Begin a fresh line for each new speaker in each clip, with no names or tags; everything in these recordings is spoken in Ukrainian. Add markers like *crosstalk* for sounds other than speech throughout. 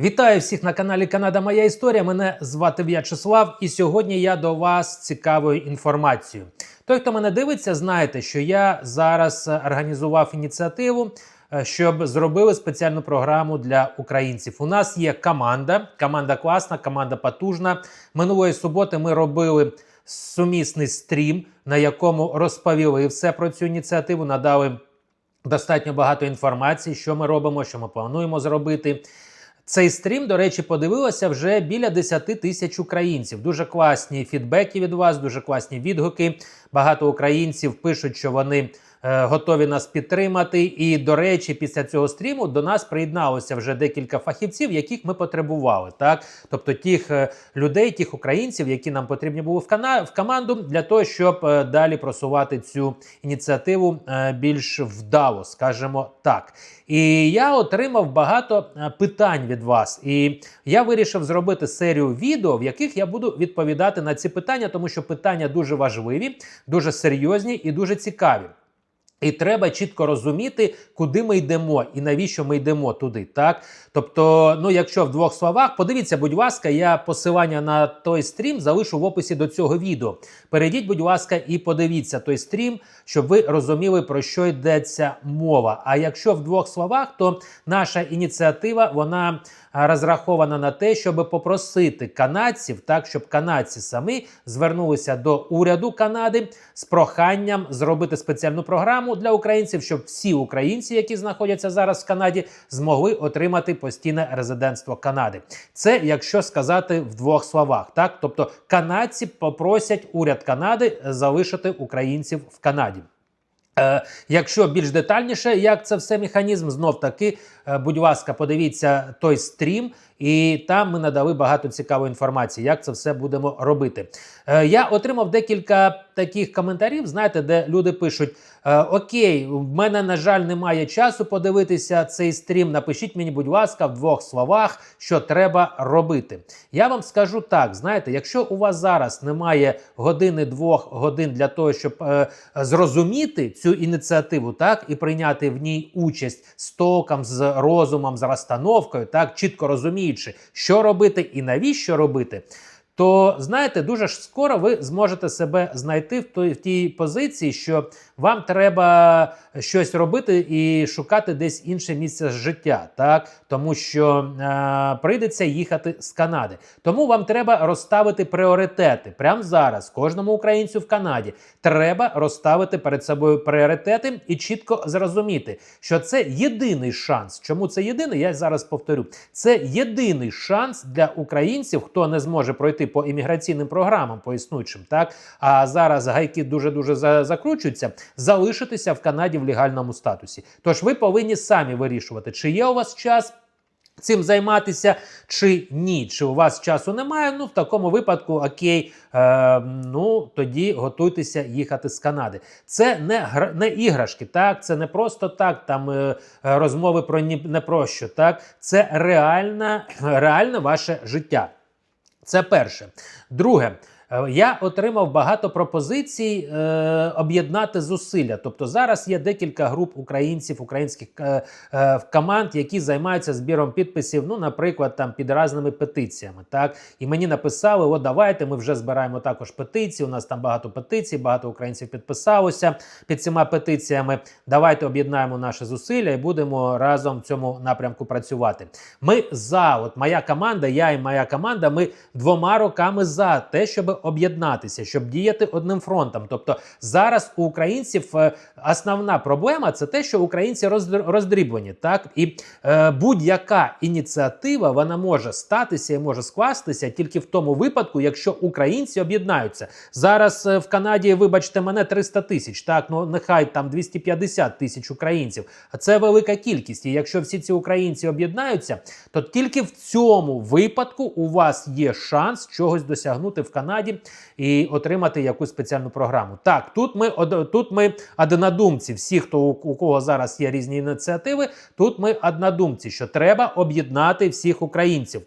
Вітаю всіх на каналі Канада Моя Історія. Мене звати В'ячеслав, і сьогодні я до вас цікавою інформацією. Той, хто мене дивиться, знаєте, що я зараз е, організував ініціативу, е, щоб зробили спеціальну програму для українців. У нас є команда, команда класна, команда потужна. Минулої суботи ми робили сумісний стрім, на якому розповіли все про цю ініціативу, надали достатньо багато інформації, що ми робимо, що ми плануємо зробити. Цей стрім, до речі, подивилося вже біля 10 тисяч українців. Дуже класні фідбеки від вас, дуже класні відгуки. Багато українців пишуть, що вони готові нас підтримати. І, до речі, після цього стріму до нас приєдналося вже декілька фахівців, яких ми потребували. Так, тобто тих е, людей, тих українців, які нам потрібні були в, кана- в команду для того, щоб е, далі просувати цю ініціативу е, більш вдало, скажімо так. І я отримав багато е, питань від вас. І я вирішив зробити серію відео, в яких я буду відповідати на ці питання, тому що питання дуже важливі, дуже серйозні і дуже цікаві. І треба чітко розуміти, куди ми йдемо і навіщо ми йдемо туди. Так, тобто, ну якщо в двох словах, подивіться, будь ласка, я посилання на той стрім залишу в описі до цього відео. Перейдіть, будь ласка, і подивіться той стрім, щоб ви розуміли про що йдеться мова. А якщо в двох словах, то наша ініціатива вона розрахована на те, щоб попросити канадців, так щоб канадці самі звернулися до уряду Канади з проханням зробити спеціальну програму для українців, щоб всі українці, які знаходяться зараз в Канаді, змогли отримати постійне резидентство Канади. Це якщо сказати в двох словах, так тобто канадці попросять уряд Канади залишити українців в Канаді. Е, якщо більш детальніше, як це все механізм, знов таки, е, будь ласка, подивіться той стрім, і там ми надали багато цікавої інформації, як це все будемо робити. Е, я отримав декілька таких коментарів, знаєте, де люди пишуть: е, Окей, в мене, на жаль, немає часу подивитися цей стрім. Напишіть мені, будь ласка, в двох словах, що треба робити. Я вам скажу так: знаєте, якщо у вас зараз немає години-двох годин для того, щоб е, зрозуміти цю ініціативу, так і прийняти в ній участь з толком, з розумом, з розстановкою, так чітко розуміючи, що робити і навіщо робити. То знаєте, дуже ж скоро ви зможете себе знайти в той в тій позиції, що вам треба щось робити і шукати десь інше місце життя, так тому що е, прийдеться їхати з Канади. Тому вам треба розставити пріоритети прямо зараз. Кожному українцю в Канаді треба розставити перед собою пріоритети і чітко зрозуміти, що це єдиний шанс. Чому це єдиний? Я зараз повторю. Це єдиний шанс для українців, хто не зможе пройти по імміграційним програмам, по існуючим, так а зараз гайки дуже дуже закручуються, залишитися в Канаді в легальному статусі. Тож ви повинні самі вирішувати, чи є у вас час. Цим займатися чи ні, чи у вас часу немає. Ну в такому випадку окей, е, ну тоді готуйтеся їхати з Канади. Це не не іграшки, так це не просто так. Там е, розмови про ні не про що. Так, це реальне, реальне ваше життя. Це перше. Друге. Е, Я отримав багато пропозицій е, об'єднати зусилля. Тобто зараз є декілька груп українців, українських е, команд, які займаються збіром підписів. Ну, наприклад, там під разними петиціями. Так і мені написали: о, давайте ми вже збираємо також петиції. У нас там багато петицій, багато українців підписалося під цими петиціями. Давайте об'єднаємо наші зусилля і будемо разом в цьому напрямку працювати. Ми за от моя команда, я і моя команда. Ми двома роками за те, щоб об'єднатися, щоб діяти одним фронтом. Тобто зараз у українців е, основна проблема це те, що українці роздр- роздріблені. Так і е, будь-яка ініціатива вона може статися і може скластися тільки в тому випадку, якщо українці об'єднаються. Зараз е, в Канаді, вибачте, мене 300 тисяч. Так, ну нехай там 250 тисяч українців. Це велика кількість. І якщо всі ці українці об'єднаються, то тільки в цьому випадку у вас є шанс чогось досягнути в Канаді і отримати якусь спеціальну програму. Так, тут ми тут ми однодумці. Всі, хто у, у кого зараз є різні ініціативи, тут ми однодумці, що треба об'єднати всіх українців.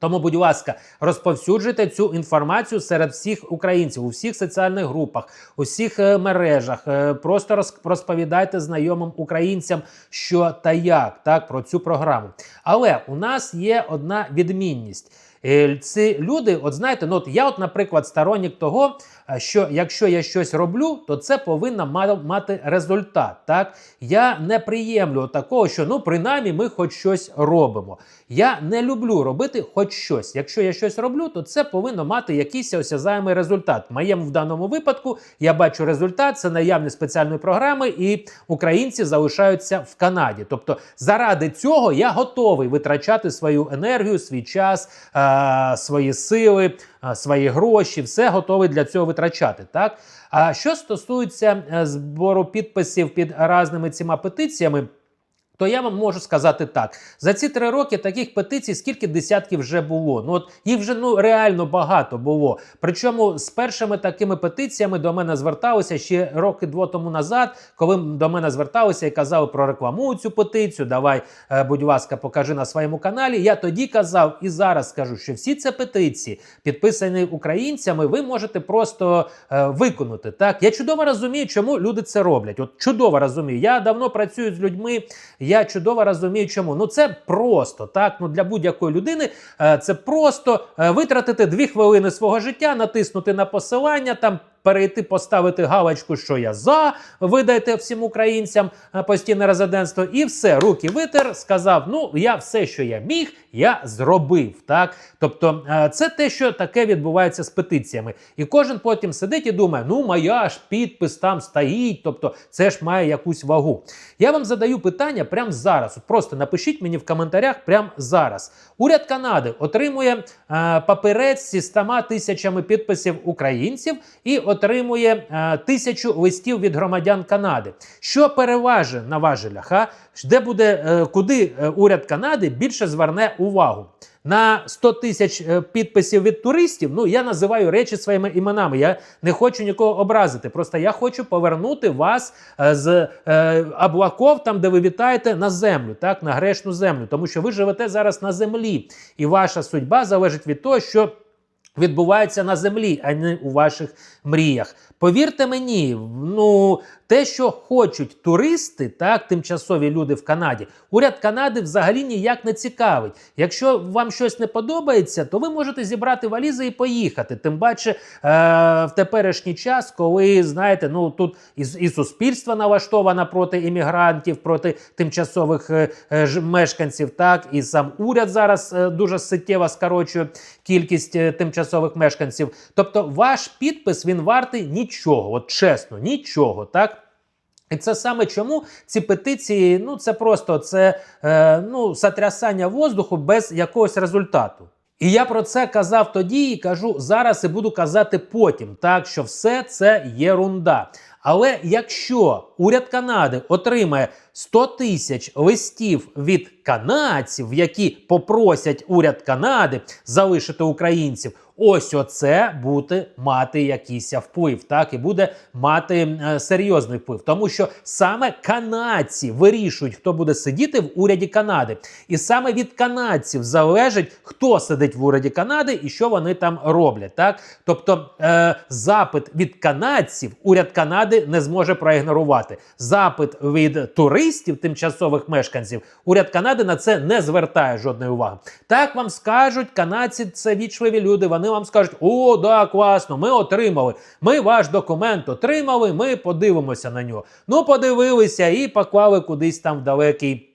Тому, будь ласка, розповсюджуйте цю інформацію серед всіх українців у всіх соціальних групах, у всіх е, мережах. Е, просто роз- розповідайте знайомим українцям, що та як так про цю програму. Але у нас є одна відмінність. Е, Ці люди, от знаєте, ну от я, от, наприклад, сторонник того, е, що якщо я щось роблю, то це повинно ма- мати результат. Так я не приємлю такого, що ну принаймні ми хоч щось робимо. Я не люблю робити хоч щось. Якщо я щось роблю, то це повинно мати якийсь осязаємий результат. В моєму в даному випадку я бачу результат, це наявність спеціальної програми, і українці залишаються в Канаді. Тобто, заради цього я готовий витрачати свою енергію, свій час, е- свої сили, е, свої гроші, все готовий для цього витрачати. Так а що стосується е, збору підписів під разними цими петиціями. То я вам можу сказати так: за ці три роки таких петицій скільки десятків вже було. Ну от їх вже ну реально багато було. Причому з першими такими петиціями до мене зверталися ще роки два тому назад, коли до мене зверталися і казали про рекламу цю петицію. Давай, е, будь ласка, покажи на своєму каналі. Я тоді казав і зараз скажу, що всі ці петиції, підписані українцями, ви можете просто е, виконати. Так я чудово розумію, чому люди це роблять. От чудово розумію. Я давно працюю з людьми. Я чудово розумію, чому. Ну це просто так. Ну для будь-якої людини е, це просто е, витратити дві хвилини свого життя, натиснути на посилання там. Перейти, поставити галочку, що я за, видайте всім українцям е, постійне резидентство, і все, руки витер, сказав: ну я все, що я міг, я зробив. Так, тобто, е, це те, що таке відбувається з петиціями, і кожен потім сидить і думає: ну моя ж підпис там стоїть, тобто це ж має якусь вагу. Я вам задаю питання прямо зараз. Просто напишіть мені в коментарях прямо зараз. Уряд Канади отримує е, папірець зі 100 тисячами підписів українців і отримує е, тисячу листів від громадян Канади. Що переважить на важелях? А? Де буде, е, куди е, уряд Канади більше зверне увагу? На 100 тисяч е, підписів від туристів, ну я називаю речі своїми іменами. Я не хочу нікого образити. Просто я хочу повернути вас з е, облаков, там де ви вітаєте, на землю, так на грешну землю, тому що ви живете зараз на землі, і ваша судьба залежить від того, що відбувається на землі, а не у ваших мріях. Повірте мені, ну те, що хочуть туристи, так тимчасові люди в Канаді, уряд Канади взагалі ніяк не цікавить. Якщо вам щось не подобається, то ви можете зібрати валізи і поїхати. Тим паче е- в теперішній час, коли знаєте, ну тут і, і суспільство налаштовано проти іммігрантів, проти тимчасових е, е, мешканців, так і сам уряд зараз е, дуже суттєво скорочує кількість е, тимчасових мешканців. Тобто, ваш підпис він вартий нічого, от чесно, нічого, так. І це саме чому ці петиції, ну це просто це е, ну, сотрясання воздуху без якогось результату. І я про це казав тоді і кажу зараз і буду казати потім, так що все це єрунда. Але якщо уряд Канади отримає 100 тисяч листів від канадців, які попросять уряд Канади залишити українців, ось оце буде мати якийсь вплив, так і буде мати е, серйозний вплив, тому що саме канадці вирішують, хто буде сидіти в уряді Канади, і саме від канадців залежить, хто сидить в уряді Канади і що вони там роблять. Так, тобто е, запит від канадців уряд Канади не зможе проігнорувати. Запит від туристів, тимчасових мешканців, уряд Канади на це не звертає жодної уваги. Так вам скажуть, канадці це вічливі люди. Вони вам скажуть: о, да, класно, ми отримали. Ми ваш документ отримали. Ми подивимося на нього. Ну, подивилися і поклали кудись там в далекий.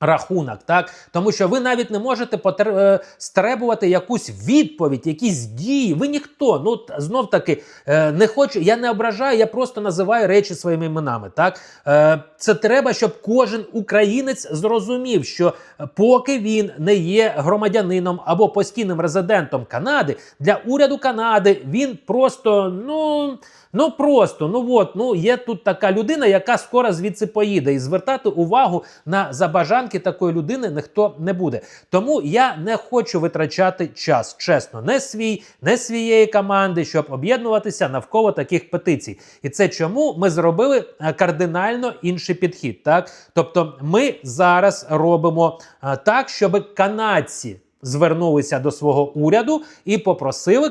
Рахунок, так тому що ви навіть не можете потр... е, стребувати якусь відповідь, якісь дії. Ви ніхто. Ну знов таки е, не хочу. Я не ображаю, я просто називаю речі своїми іменами. Так е, це треба, щоб кожен українець зрозумів, що поки він не є громадянином або постійним резидентом Канади, для уряду Канади він просто ну. Ну просто, ну от, ну є тут така людина, яка скоро звідси поїде, і звертати увагу на забажанки такої людини ніхто не буде. Тому я не хочу витрачати час, чесно, не свій, не своєї команди, щоб об'єднуватися навколо таких петицій. І це чому ми зробили е, кардинально інший підхід. Так, тобто, ми зараз робимо е, так, щоб канадці Звернулися до свого уряду і попросили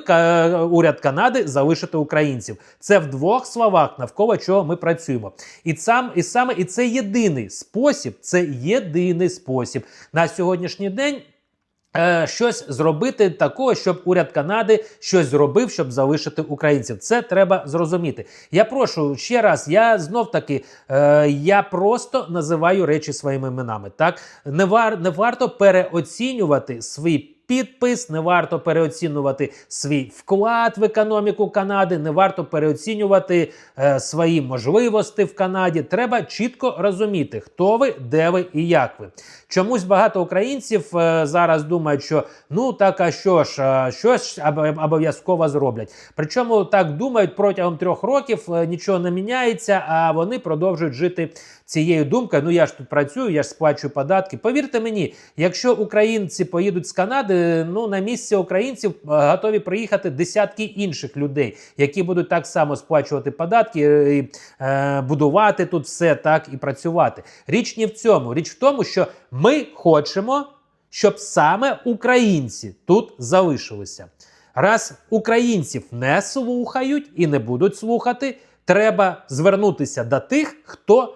уряд Канади залишити українців. Це в двох словах, навколо чого ми працюємо. І сам і саме і це єдиний спосіб. Це єдиний спосіб на сьогоднішній день. Е, щось зробити такого, щоб уряд Канади щось зробив, щоб залишити українців. Це треба зрозуміти. Я прошу ще раз. Я знов таки е, я просто називаю речі своїми іменами. Так не вар не варто переоцінювати свій. Підпис не варто переоцінювати свій вклад в економіку Канади, не варто переоцінювати е, свої можливості в Канаді. Треба чітко розуміти, хто ви, де ви і як ви. Чомусь багато українців е, зараз думають, що ну так, а що ж, е, щось обов'язково зроблять. Причому так думають протягом трьох років, е, нічого не міняється, а вони продовжують жити цією думкою. Ну я ж тут працюю, я ж сплачую податки. Повірте мені, якщо українці поїдуть з Канади, ну на місце українців е, готові приїхати десятки інших людей, які будуть так само сплачувати податки, і, е, будувати тут все так і працювати. Річ не в цьому. Річ в тому, що ми хочемо, щоб саме українці тут залишилися. Раз українців не слухають і не будуть слухати, треба звернутися до тих, хто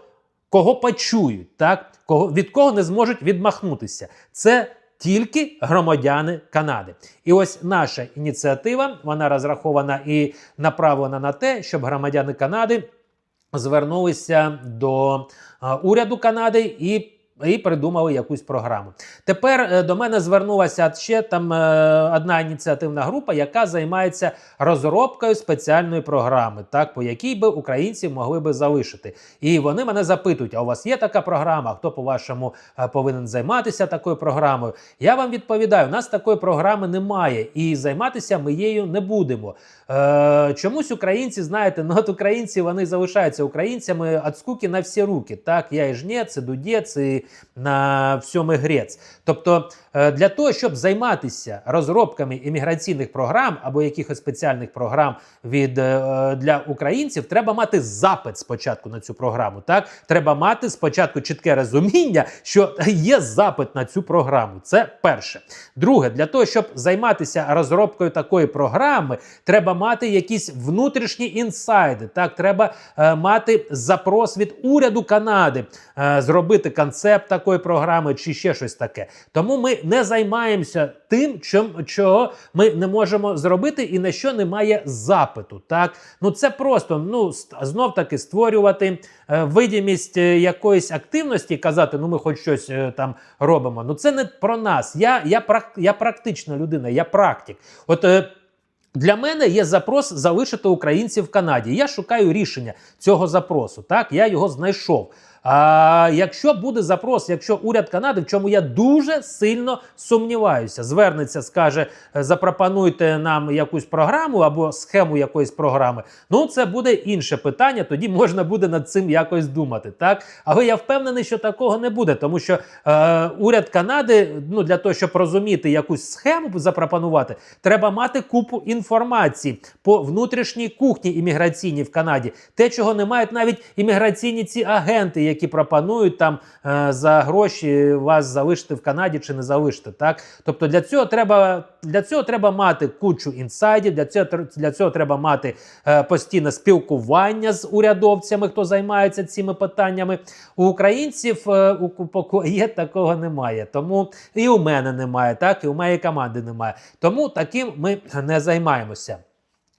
кого почують, так кого від кого не зможуть відмахнутися. Це тільки громадяни Канади. І ось наша ініціатива вона розрахована і направлена на те, щоб громадяни Канади звернулися до уряду Канади і. І придумали якусь програму. Тепер е, до мене звернулася ще там е, одна ініціативна група, яка займається розробкою спеціальної програми, так по якій би українці могли би залишити. І вони мене запитують: а у вас є така програма? Хто по-вашому е, повинен займатися такою програмою? Я вам відповідаю: у нас такої програми немає, і займатися ми її не будемо. Е, чомусь українці, знаєте, ну от українці вони залишаються українцями від скуки на всі руки. Так, я і жнець, і дудець, і на всьому грець. Тобто, е, для того, щоб займатися розробками імміграційних програм або якихось спеціальних програм від е, для українців, треба мати запит спочатку на цю програму. Так, треба мати спочатку чітке розуміння, що є запит на цю програму. Це перше. Друге, для того, щоб займатися розробкою такої програми, треба мати якісь внутрішні інсайди. Так, треба е, мати запрос від уряду Канади, зробити концепт такої програми чи ще щось таке. Тому ми не займаємося тим, чим, чого ми не можемо зробити, і на що немає запиту. Так, ну це просто ну знов таки створювати е, видимість е, якоїсь активності, казати, ну ми хоч щось е, там робимо. Ну це не про нас. Я, я, прак, я практична людина, я практик. От. Е, для мене є запрос залишити українців в Канаді. Я шукаю рішення цього запросу. Так, я його знайшов. А якщо буде запрос, якщо уряд Канади, в чому я дуже сильно сумніваюся, звернеться, скаже: «Е, запропонуйте нам якусь програму або схему якоїсь програми. Ну це буде інше питання. Тоді можна буде над цим якось думати. Так, але я впевнений, що такого не буде, тому що е, уряд Канади, ну для того, щоб розуміти якусь схему запропонувати, треба мати купу інформації по внутрішній кухні імміграційній в Канаді. Те, чого не мають навіть імміграційні ці агенти, які пропонують там е, за гроші вас залишити в Канаді чи не залишити. Так, тобто для цього треба для цього треба мати кучу інсайдів. Для цього для цього треба мати е, постійне спілкування з урядовцями, хто займається цими питаннями. У українців е, у *laughs* є такого немає. Тому і у мене немає, так і у моєї команди немає. Тому таким ми не займаємося.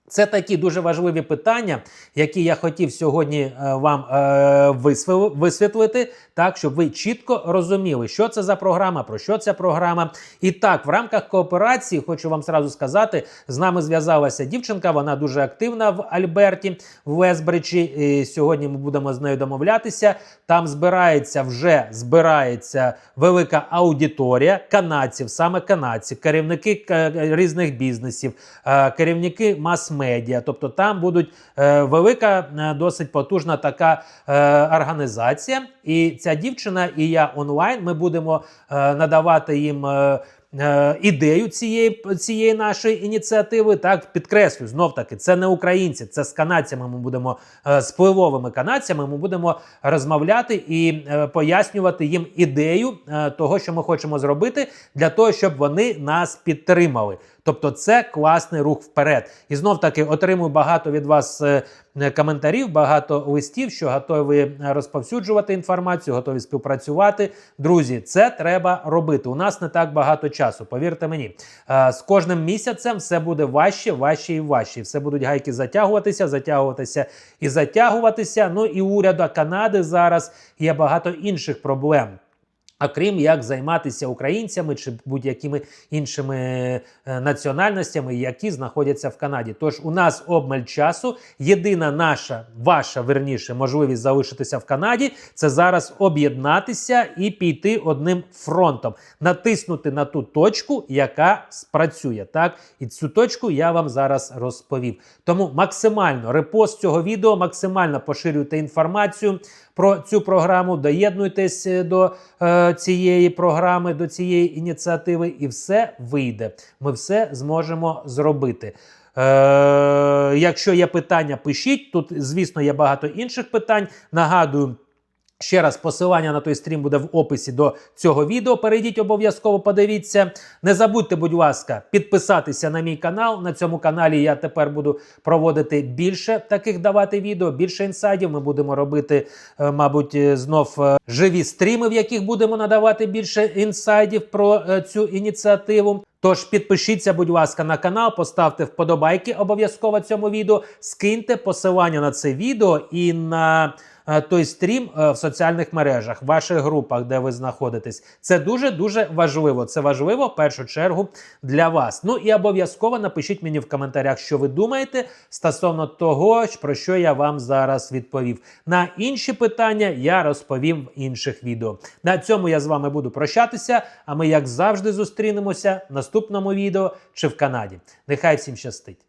Це такі дуже важливі питання, які я хотів сьогодні е, вам е, висвітлити, так щоб ви чітко розуміли, що це за програма, про що ця програма. І так, в рамках кооперації, хочу вам зразу сказати, з нами зв'язалася дівчинка. Вона дуже активна в Альберті, в Весбриджі. І сьогодні ми будемо з нею домовлятися. Там збирається вже збирається велика аудиторія канадців, саме канадці, керівники е, різних бізнесів, керівники мас-медіа. Тобто там будуть е, велика, е, досить потужна така е, організація. І ця дівчина і я онлайн. Ми будемо надавати їм. Е, ідею цієї, цієї нашої ініціативи. Так, підкреслю, знов таки, це не українці, це з канадцями. Ми будемо е, з впливовими канадцями. Ми будемо розмовляти і е, пояснювати їм ідею того, що ми хочемо зробити, для того, щоб вони нас підтримали. Тобто, це класний рух вперед. І знов таки отримую багато від вас коментарів, багато листів, що готові е, розповсюджувати інформацію, готові співпрацювати. Друзі, це треба робити. У нас не так багато часу. Повірте мені, Е, з кожним місяцем все буде важче, важче і важче. Все будуть гайки затягуватися, затягуватися і затягуватися. Ну і уряду Канади зараз є багато інших проблем. А крім як займатися українцями чи будь-якими іншими е, національностями, які знаходяться в Канаді. Тож у нас обмаль часу. Єдина наша, ваша верніше, можливість залишитися в Канаді це зараз об'єднатися і піти одним фронтом, натиснути на ту точку, яка спрацює. Так, і цю точку я вам зараз розповів. Тому максимально репост цього відео, максимально поширюйте інформацію про цю програму, доєднуйтесь е, до е, цієї програми, до цієї ініціативи, і все вийде. Ми все зможемо зробити. Е, якщо є питання, пишіть. Тут, звісно, є багато інших питань. Нагадую. Ще раз посилання на той стрім буде в описі до цього відео. Перейдіть обов'язково, подивіться. Не забудьте, будь ласка, підписатися на мій канал. На цьому каналі я тепер буду проводити більше таких давати відео, більше інсайдів. Ми будемо робити, е, мабуть, е, знов е, живі стріми, в яких будемо надавати більше інсайдів про цю ініціативу. Тож підпишіться, будь ласка, на канал, поставте вподобайки обов'язково цьому відео, скиньте посилання на це відео і на е, той стрім е, в соціальних мережах, в ваших групах, де ви знаходитесь. Це дуже дуже важливо. Це важливо в першу чергу для вас. Ну і обов'язково напишіть мені в коментарях, що ви думаєте стосовно того, про що я вам зараз відповів. На інші питання я розповім в інших відео. На цьому я з вами буду прощатися. А ми, як завжди, зустрінемося в наступному відео чи в Канаді. Нехай всім щастить!